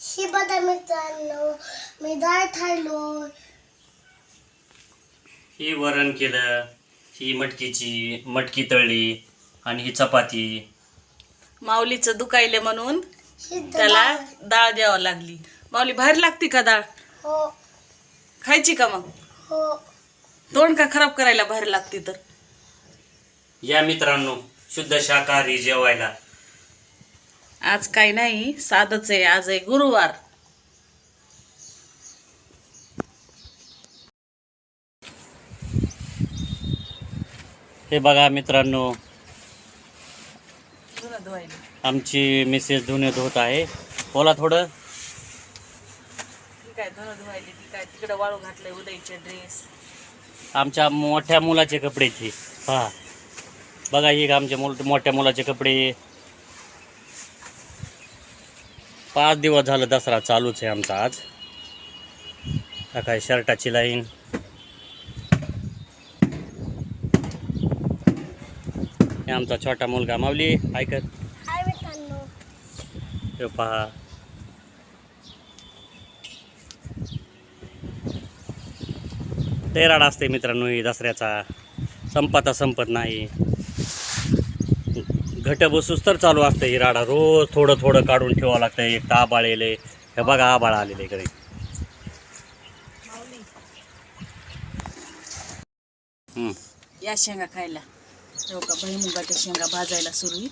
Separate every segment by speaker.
Speaker 1: ही बघा मित्रांनो मी खाल्लो
Speaker 2: ही वरण केलं ही मटकीची मटकी तळली आणि ही चपाती.
Speaker 3: माऊलीचं दुखायले म्हणून
Speaker 1: ही
Speaker 3: त्याला
Speaker 1: डाळ-
Speaker 3: डाळ द्यावं लागली. माऊली बाहेर लागती का डाळ
Speaker 1: हो.
Speaker 3: खायची का मग?
Speaker 1: हो.
Speaker 3: तोंड का खराब करायला बाहेर लागती तर?
Speaker 2: या मित्रांनो शुद्ध शाकाहारी जेवायला.
Speaker 3: आज काही नाही साधच आहे आज आहे गुरुवार.
Speaker 2: हे बघा मित्रांनो आमची मिसेस धुणे धुत आहे. बोला थोडं.
Speaker 3: ती काय धुणं धुवायली ती काय तिकडे वाळू घातलंय उदयचे ड्रेस
Speaker 2: आमच्या मोठ्या मुलाचे कपडे ते पहा बघा ही आमच्या मुल मोठ्या मुलाचे कपडे. पाच दिवस झालं दसरा चालूच आहे आमचा आज. हा काय शर्टाची लाईन. हे आमचा छोटा मुलगा माऊली ऐकत हे पहा. तेराड असते मित्रांनो ही दसऱ्याचा. संपता संपत नाही. घट बसूस तर चालू असतं ही राडा. रोज थोडं थोडं काढून ठेवावं लागतं एक तर आबाळ येले हे बघा आबाळ आलेले घरी हम्म.
Speaker 3: या शेंगा खायला. हो का भुईमुगाच्या शेंगा भाजायला सुरू आहे.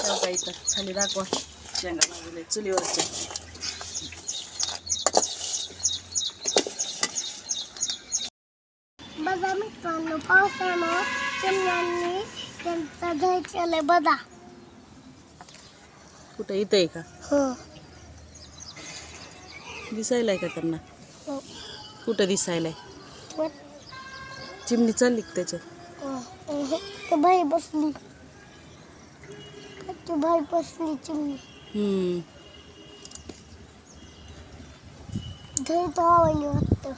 Speaker 3: हो का इथं खाली दाखवा. शेंगा भाजले चुलीवरच्या.
Speaker 1: बघा मित्रांनो चिमण्यांनी त्यांचा घर केलंय बघा.
Speaker 3: कुठं? इथं आहे का?
Speaker 1: हो.
Speaker 3: दिसायलाय का त्यांना?
Speaker 1: हो.
Speaker 3: कुठं दिसायलाय? चिमणी चालली का त्याच्यात?
Speaker 1: हो. हो. ते बाई बसली. ती बाई बसली चिमणी.
Speaker 3: हम्म.
Speaker 1: घरी तो आवडली वाटतं.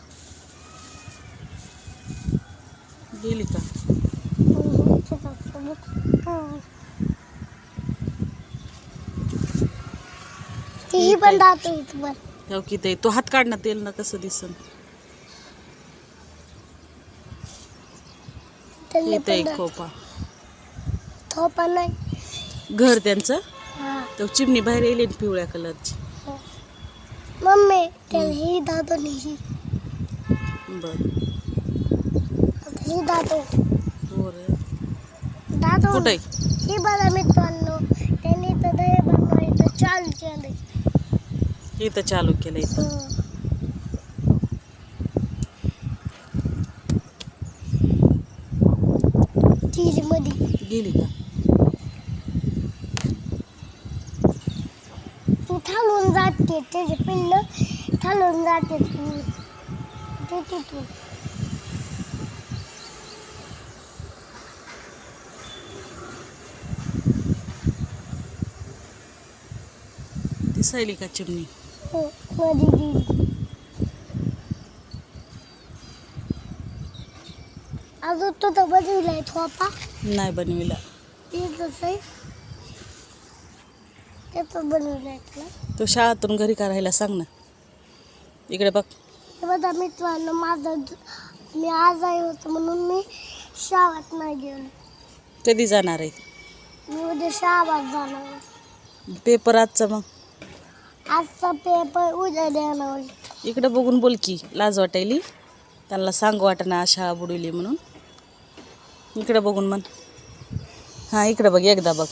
Speaker 3: गेली का.
Speaker 1: तीही पण जाते इथं पण.
Speaker 3: तेव्हा किती आहे? तो हात काढ ना तेल ना कसं दिसन. इथं एक
Speaker 1: पण
Speaker 3: खोपा.
Speaker 1: थोपा नाही.
Speaker 3: घर त्यांचं?
Speaker 1: हा.
Speaker 3: तो चिमणी बाहेर येईल ना पिवळ्या कलरची.
Speaker 1: हो. मम्मी त्याला ही दातो नाही ही.
Speaker 3: बर.
Speaker 1: आता ही दातो
Speaker 3: बरं. कुठं?
Speaker 1: ही बघा मित्रांनो त्यांनी तर दही बनवायचं चालू केलंय.
Speaker 3: इथं चालू केलं इथं
Speaker 1: हो.
Speaker 3: गेली का?
Speaker 1: ती थांबून जाते त्याचे पिल्ल थांबून जाते. ते
Speaker 3: दिसायली का चिमणी?
Speaker 1: हो मध्ये गेली अजून तो तर बदललाय थोपा.
Speaker 3: नाही बनविला.
Speaker 1: ते कसं? आहे त्याचं बनवलंय तुला.
Speaker 3: तो शाळातून घरी का राहायला सांग ना. इकडे बघ.
Speaker 1: हे बघा मित्रांनो माझं मी आज आहे होतं म्हणून मी शाळेत नाही गेलो.
Speaker 3: कधी जाणार आहे?
Speaker 1: मी उद्या शाळेत जाणार आहे.
Speaker 3: पेपर आजचा मग.
Speaker 1: आजचा पेपर उद्या देणार. इकडं
Speaker 3: इकडे बघून बोल की लाज वाटायली. त्यांना सांग वाटना शाळा बुडवली म्हणून. इकडे बघून म्हण. हां इकडे बघ एकदा बघ.